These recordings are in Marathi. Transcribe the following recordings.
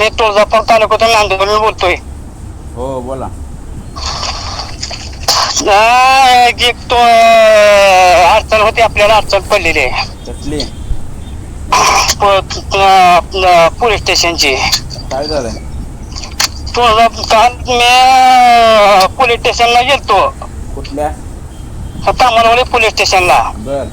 मी तुळजापूर तालुक्यातून नांदूर बोलतोय. हो बोला. हा, एक तो अं, अडचण होती आपल्याला अडचण पडलेली आहे. कसली? प- प- आपलं पोलीस स्टेशनची. काय झालंय? तुळजा काल मी अं, पोलीस स्टेशनला गेलतो. कुठल्या? तामलवाडी पोलीस स्टेशनला. बर.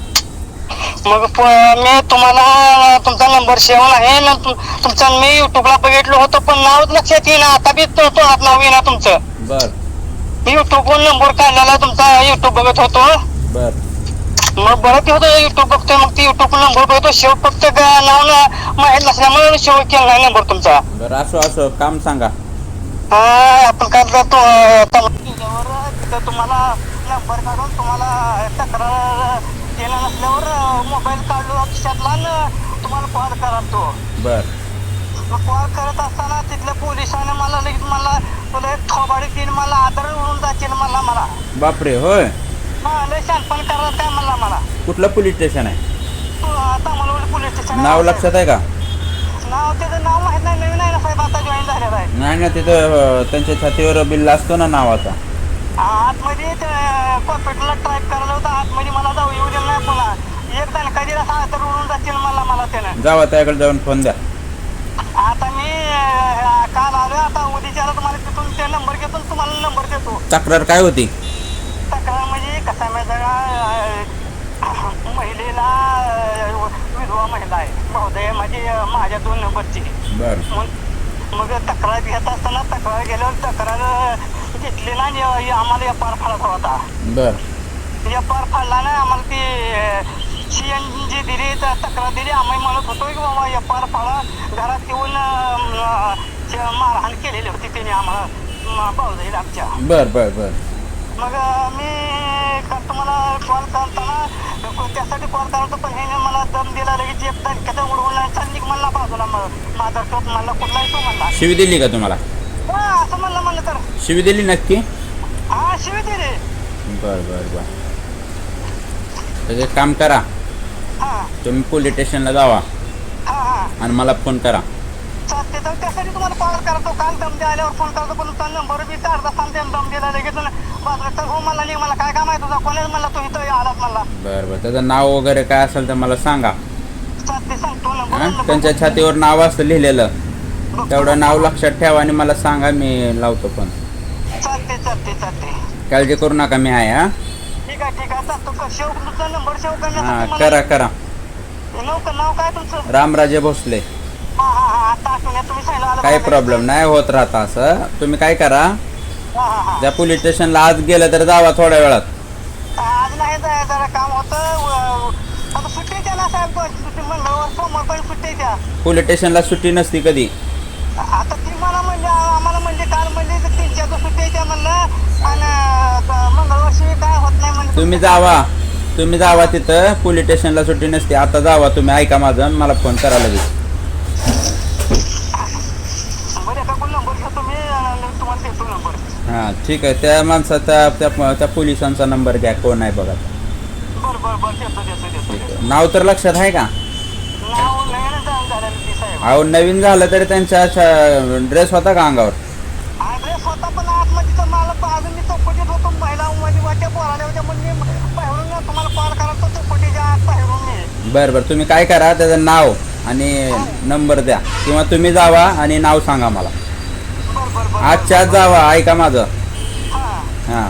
मग प- मी तुम्हाला तुमचा नंबर सेवन आहे ना तु- तुमचा मी युट्यूबला बघितलं होतं पण नाव लक्षात येईना. आता बी तो तो नाव येईना तुमचं. बर. मी युट्यूबवर नंबर काढलेला तुमचा युट्यूब बघत होतो. बर. मग बघत होतो युट्यूब बघतोय मग ती युट्यूब नंबर बघतो. शेव फक्त ग- नाव ना माहीत नसल्यामुळे शेव केला नाही नंबर तुमचा. बर असो असो काम सांगा. हा आपण काय करतो त्याच्यावर तिथं तुम्हाला नंबर काढून तुम्हाला तक्रार मोबाईल काढलो खिशातला आणि तुम्हाला कॉल करा तो बर. मग कॉल करत असताना तिथल्या पोलिसाने मला लगेच मला तुला एक थोबाडी तीन मला आदर उडून जातील मला मला. बापरे होय. हा लय शानपण करत काय म्हणला मला. कुठलं पोलीस स्टेशन आहे? तू आता मला पोलीस स्टेशन नाव लक्षात आहे का? नाव त्याचं नाव माहीत नाही नवीन आहे ना साहेब आता जॉईन झालेला आहे. नाही ना तिथं अं, त्यांच्या छातीवर बिल असतो ना नावाचा आतमध्ये कॉम्प्युटरला टाईप करायला होता आतमध्ये मला जाऊ येऊ दिलं नाही पुन्हा. एक तर उडून जातील मला मला त्यानं. जावा त्याकडे जाऊन फोन द्या. आता मी अं, काल आलो आता उद्याच्याला तुम्हाला तिथून ते नंबर घेतो आणि तुम्हाला नंबर देतो. तक्रार काय होती? तक्रार म्हणजे कसा आहे माहिती आहे का? अं, महिलेला अं, विधवा महिला आहे. महोदय माझी अं, माझ्या दोन नंबरची. बर. मग मग तक्रार घेत असताना तक्रार गेल्यावर तक्रार अं, घेतली ना आणि आम्हाला या पार फाडायचा होता. बर. या पार फाडला ना आम्हाला ती सी एन जी दिली तक्रार दिली. आम्ही म्हणत होतो की बाबा या पार फाडा घरात येऊन मारहाण केलेली होती त्याने आम्हाला भाऊजाईल आमच्या बर बर बर. मग मी तुम्हाला कॉल करताना त्यासाठी कॉल करतो पण हे मला दम दिला लगेच एक दणक्याचा उडवून चालली म्हणला बाजूला मग माझा टोप म्हणला कुठलाही तो म्हणला. शिवी दिली का तुम्हाला? हा असं म्हणलं म्हणलं तर. शिवी दिली नक्की? हा शिवी दिली. बर बर बर. काम करा तुम्ही पोलीस स्टेशनला जावा. आणि मला फोन करा. चालते तर त्यासाठी तुम्हाला कॉल करतो काल दम आल्यावर फोन करतो पण तुमचा नंबर बी अर्धा सांगते दम दिला लगेच बाजूला तर हो मला मला काय काम आहे तुझा? कोणीच म्हणला तू? इथं आलात मला बर बर. त्याचं नाव वगैरे काय असेल तर मला सांगा. चालते सांगतो? नंबर त्यांच्या छातीवर नाव असतं लिहिलेलं. तेवढं नाव लक्षात ठेवा आणि मला सांगा मी लावतो पण चालते चालते चालते काळजी करू नका मी आहे हा? ठीक आहे ठीक आहे. चालतो क- शेव तुमचा नंबर शेव हा करण्यासाठी मला- करा. करा नाव नाव काय तुमचं? रामराजे भोसले. हा हा हा आता आठवण आहे, तुम्ही सांगितलं आलं काही बघा. प्रॉब्लेम नाही होत राहता असं. तुम्ही काय करा हा हा हा. त्या पोलीस स्टेशनला आज गेलं तर जावा थोड्या वेळात. आज नाही जाय जरा काम होतं. व- आता सुट्टी द्या ना साहेब सुट्टी मंगळवार सोमवार पण सुट्टी द्या. पोलीस स्टेशनला सुट्टी नसती कधी. आता ती मला म्हणजे आम्हाला म्हणजे काल म्हणजे तीन चार दिवस सुट्टी द्या म्हणलं. आणि अं, मंगळवर्षी काय होत नाही म्हणजे तुम्ही जावा. तुम्ही जावा तिथं. पोलीस स्टेशनला सुट्टी नसते. आता जावा तुम्ही. ऐका माझं. मला फोन करा लगेच. हां ठीक आहे. त्या माणसाचा त्या त्या पोलिसांचा नंबर घ्या. कोण आहे बघा. नाव तर लक्षात आहे का? अहो नवीन झालं तरी त्यांच्या ड्रेस होता का अंगावर ॲड्रेस होता पण आतमध्ये तर मला प- अजून मी चौकटीत होतो महिला मध्ये वाट्या पोराल्या होत्या म्हणजे मी बाहेरून तुम्हाला कॉल बाहेरून बरं बरं तुम्ही काय करा त्याचं नाव आणि नंबर द्या. किंवा तुम्ही जावा आणि नाव सांगा मला. बरं बरं बरं. आजच्या आज जावा ऐका माझं. हां.